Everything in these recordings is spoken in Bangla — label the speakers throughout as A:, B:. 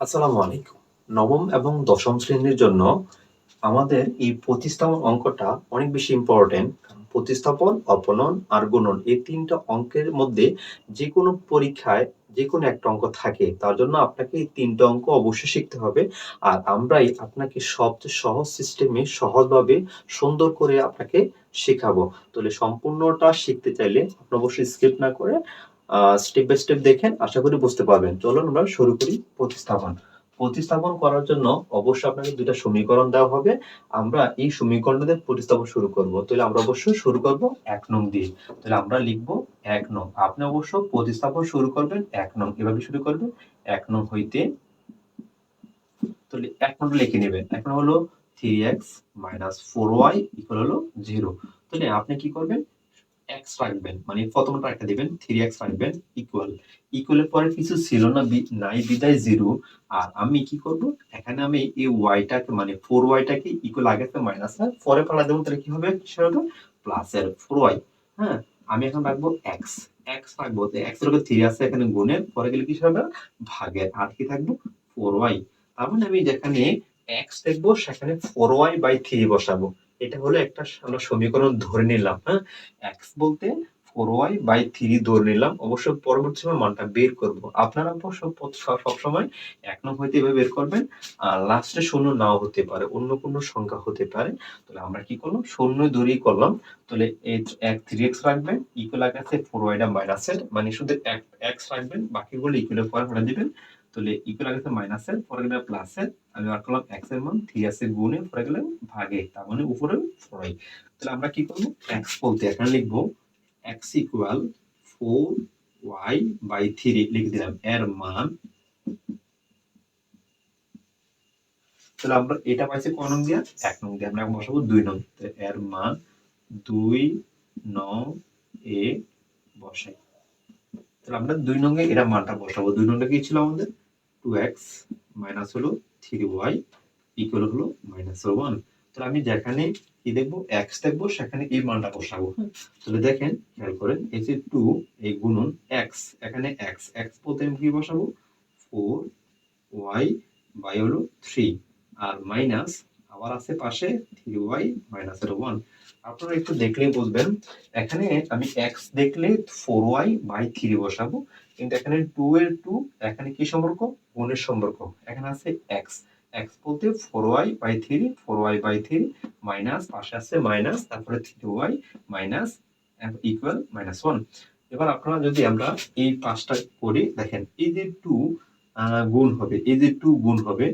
A: আসসালামু আলাইকুম। নবম এবং দশম শ্রেণির জন্য আমাদের এই প্রতিস্থাপন অঙ্কটা অনেক বেশি ইম্পর্টেন্ট প্রতিস্থাপন, অপনন আর গুণন এই তিনটা অঙ্কের মধ্যে যে কোনো পরীক্ষায় যে কোনো একটা অঙ্ক থাকে, তার জন্য আপনাকে এই তিনটা অঙ্ক অবশ্যই শিখতে হবে। আর আমরাই আপনাকে সবচেয়ে সহজ সিস্টেমে সহজভাবে সুন্দর করে আপনাকে শেখাবো। তাহলে সম্পূর্ণটা শিখতে চাইলে আপনি অবশ্যই স্কিপ না করে স্টেপ বাই স্টেপ দেখেন, আশা করি বুঝতে পারবেন। চলুন আমরা শুরু করি প্রতিস্থাপন। প্রতিস্থাপন করার জন্য অবশ্যই আপনাকে দুইটা সমীকরণ দেওয়া হবে। আমরা এই সমীকরণদের প্রতিস্থাপন শুরু করব। তাহলে আমরা অবশ্যই শুরু করব এক নং দিয়ে। তাহলে আমরা লিখব এক নং। আপনি অবশ্য প্রতিস্থাপন শুরু করবেন এক নং। এভাবে শুরু করবেন এক নং হইতে। তাহলে এক নং লিখে নেবেন। এক নং হলো three X minus four Y equal হলো জিরো তাহলে আপনি কি করবেন? এক্স রাখবেন মানে প্রথমটা একটা দিবেন থ্রি এক্স রাখবেন ইকুয়াল ইকুয়ালের পরে কিছু ছিল না নাই, বিদায় জিরো আর আমি কি করব? এখানে আমি এই ওয়াইটাকে মানে ফোর ওয়াইটাকে ইকুয়াল আগে তো মাইনাস আর পরে পাল্লা দেবো, তাহলে কি হবে? সেটা প্লাস এর ফোর ওয়াই হ্যাঁ? আমি এখন রাখব এক্স এক্স রাখব এক্সের উপর থ্রি আছে, এখানে গুণের, পরে গেলে কি হবে? ভাগের, আর কি থাকব? ফোর ওয়াই তার মানে আমি যেখানে এক্স দেখব, সেখানে ফোর ওয়াই বাই থ্রি বসাবো। এটা হলো একটা আমরা সমীকরণ ধরে নিলাম হ্যাঁ? এক্স বলতে ফোর ওয়াই বাই থ্রি ধরে নিলাম। অবশ্য পরবর্তী সময় মানটা বের করব। আপনারা অবশ্য সবসময় এক নং হইতে এভাবে বের করবেন, আর লাস্টে শূন্য নাও হতে পারে, অন্য কোনো সংখ্যা হতে পারে। তাহলে আমরা কি করলাম? শূন্য ধরেই করলাম। তাহলে এক থ্রি এক্স রাখবেন ইকুয়াল আছে ফোর ওয়াইটা মাইনাসের মানে শুধু এক এক্স রাখবেন, বাকিগুলো ইকুয়ালের পরে ভরে দিবেন। তাহলে ইকুয়াল আছে মাইনাসের পরে গেলে প্লাস প্লাসের আমি বার করলাম এক্সের মান থ্রি আছে গুণে পরে গেলে ভাগে, তার মানে উপরে ফোর ওয়াই তাহলে আমরা কি করব? এক্স বলতে এখানে লিখব X equal four Y by three লিখে দিলাম, এর মান। তাহলে আমরা এটা পাইছি কোন নং দিয়া? এক নং দিয়ে, আমরা এখন বসাবো দুই নং। এর মান দুই নং এ বসাই। তাহলে আমরা দুই নং এ এটা মানটা বসাবো। দুই নংটা কি ছিল আমাদের? টু এক্স মাইনাস হলো থ্রি ওয়াই ইকুয়াল হলো মাইনাস ওয়ান তাহলে আমি যেখানে কি দেখব এক্স দেখব সেখানে এই মানটা বসাবো। তাহলে দেখেন খেয়াল করেন এই যে টু এই গুণন এক্স এখানে এক্স এক্স বলতে আমি কি বসাবো? ফোর ওয়াই বাই হলো থ্রি আর মাইনাস আবার আছে পাশে থ্রি ওয়াই মাইনাস এর ওয়ান আপনারা একটু দেখলেই বুঝবেন এখানে আমি এক্স দেখলে ফোর ওয়াই বাই থ্রি বসাবো। কিন্তু এখানে টু এর টু এখানে কি সম্পর্ক? গুণের সম্পর্ক। এখানে আছে এক্স এক্স বলতে four Y by three four Y by three minus পাশে আছে মাইনাস তারপরে three Y minus equal minus one এবার আপনারা যদি আমরা এই পাঁচটা করি, দেখেন, এই যে টু গুণ হবে, এই যে টু গুণ হবে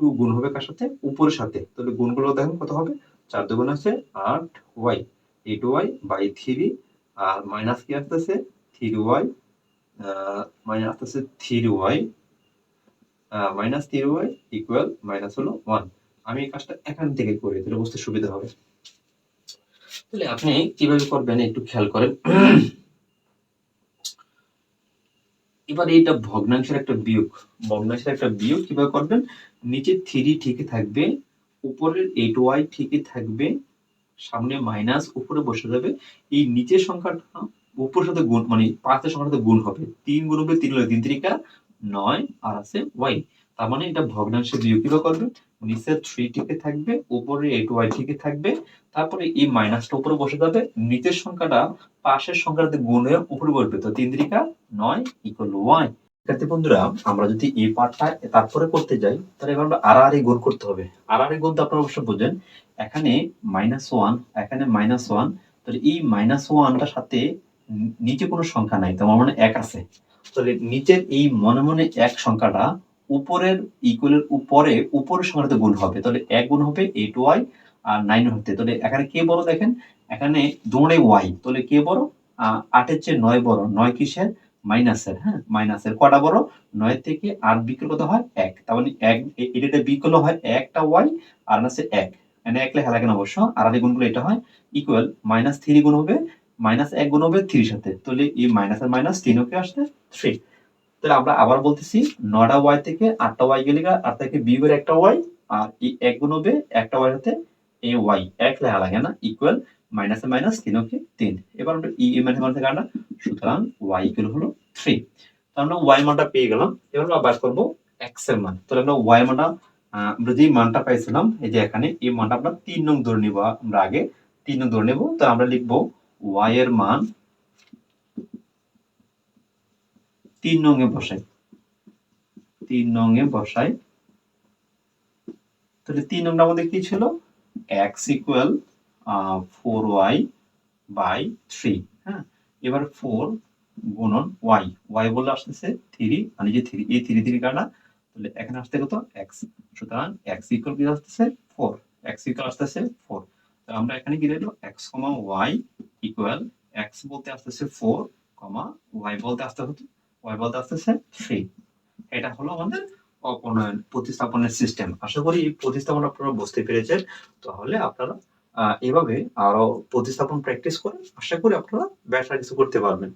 A: টু গুণ হবে কার সাথে? উপরের সাথে। তাহলে গুণগুলো দেখেন কত হবে? চার দুগুণ আছে, আট Y eight Y by three R minus কি আসতেছে? থ্রি ওয়াই মাইনাস আসতেছে three Y minus three Y equal minus হলো ওয়ান আমি এই কাজটা এখান থেকে করি তাহলে বুঝতে সুবিধা হবে। তাহলে আপনি কীভাবে করবেন একটু খেয়াল করেন। এবার এইটা ভগ্নাংশের একটা বিয়োগ। ভগ্নাংশের একটা বিয়োগ কীভাবে করবেন? নিচে থ্রি ঠিকই থাকবে, উপরের এইট ওয়াই ঠিকই থাকবে, সামনে মাইনাস উপরে বসে যাবে। এই নিচের সংখ্যাটা উপরের সাথে গুণ মানে পাঁচের সংখ্যার সাথে গুণ হবে। তিন গুণ হবে, তিন তিন তিরিকা, নয়, আর আছে ওয়াই তার মানে এটা ভগ্নাংশে বিয়োগ করবে? নিচে থ্রি ঠিকই থাকবে, উপরে এইট ওয়াই ঠিকই থাকবে, তারপরে এই মাইনাসটা উপরে বসে যাবে। নিচের সংখ্যাটা পাশের সংখ্যাটাতে গুণ হয়ে উপরে বসবে। তো তিন তিরিকা, নয় ইকুয়াল ওয়াই শিক্ষার্থী বন্ধুরা, আমরা যদি এই পার্টটা তারপরে করতে যাই, তাহলে এবার আমরা আড়াআড়ি গুণ করতে হবে। আর আড়াআড়ি গুণ তো আপনারা অবশ্যই বুঝেন। এখানে মাইনাস ওয়ান এখানে মাইনাস ওয়ান তাহলে এই মাইনাস ওয়ানটার সাথে নিচে কোনো সংখ্যা নাই, তোমার মনে এক আছে। তাহলে নিচের এই মনে মনে এক সংখ্যাটা উপরের ইকুয়ালের উপরে, উপরের সংখ্যাটাতে গুণ হবে। তাহলে এক গুণ হবে এইট ওয়াই আর নাইন হতে। তাহলে এখানে কে বড় দেখেন? এখানে দৌড়ে ওয়াই তাহলে কে বড়? আটের চেয়ে নয় বড়। নয় কিসের? মাইনাসের হ্যাঁ? মাইনাসের কটা বড়? নয় থেকে আট বিক্রি কত হয় এক। তার মানে এক এটা বিকল হয় একটা ওয়াই আর আছে এক। মানে এক লেখা লাগে না অবশ্য। আর গুণগুলো এটা হয় ইকুয়াল মাইনাস থ্রি গুণ হবে। মাইনাস এক গুণ হবে থ্রির সাথে। তাহলে এই মাইনাস আর মাইনাস তিন ওকে আসতে থ্রি তাহলে আমরা আবার বলতেছি নটা ওয়াই থেকে আটটা ওয়াই গেলে আট থেকে বিয়োগের একটা ওয়াই আর এই এক গুণ হবে একটা ওয়াই সাথে এ ওয়াই এক লেখা লাগে না ইকুয়াল মাইনাস মাইনাস তিন ওকে তিন। এবার আমরা ই মাইনাস মান থেকে আনা সুতরাং ওয়াই ইকুয়াল হলো থ্রি আমরা ওয়াই মানটা পেয়ে গেলাম, এবার আমরা বার করব এক্সের মান। তাহলে আমরা ওয়াই মানটা আমরা যে মানটা পাইছিলাম, এই যে এখানে, এই মানটা আমরা তিন নং ধরে নিব, আমরা আগে তিন নং ধরে নেব। তো আমরা লিখব ওয়াই এর মান তিন নং এ বসাই। তিন নং এ বসাই। তাহলে তিন নংটা আমাদের কি ছিল? X equal four y by three হ্যাঁ? এবার ফোর গুণন ওয়াই ওয়াই বলে আসতেছে থ্রি মানে যে থ্রি এই থ্রি থ্রি কাটা, তাহলে এখানে আসতে কত? এক্স সুতরাং এক্স ইকুয়াল কি আসতেছে? ফোর এক্স ইকুয়াল আসতেছে ফোর আমরা এখানে কি রইল x comma y equal x বলতে আসতেছে ফোর কমা ওয়াই বলতে আসতে হতো ওয়াই বলতে আসতেছে থ্রি এটা হলো আমাদের অপনয়ন, প্রতিস্থাপনের সিস্টেম আশা করি এই প্রতিস্থাপন আপনারা বুঝতে পেরেছেন। তাহলে আপনারা এভাবে আরও প্রতিস্থাপন প্র্যাকটিস করে আশা করি আপনারা ব্যাটার কিছু করতে পারবেন।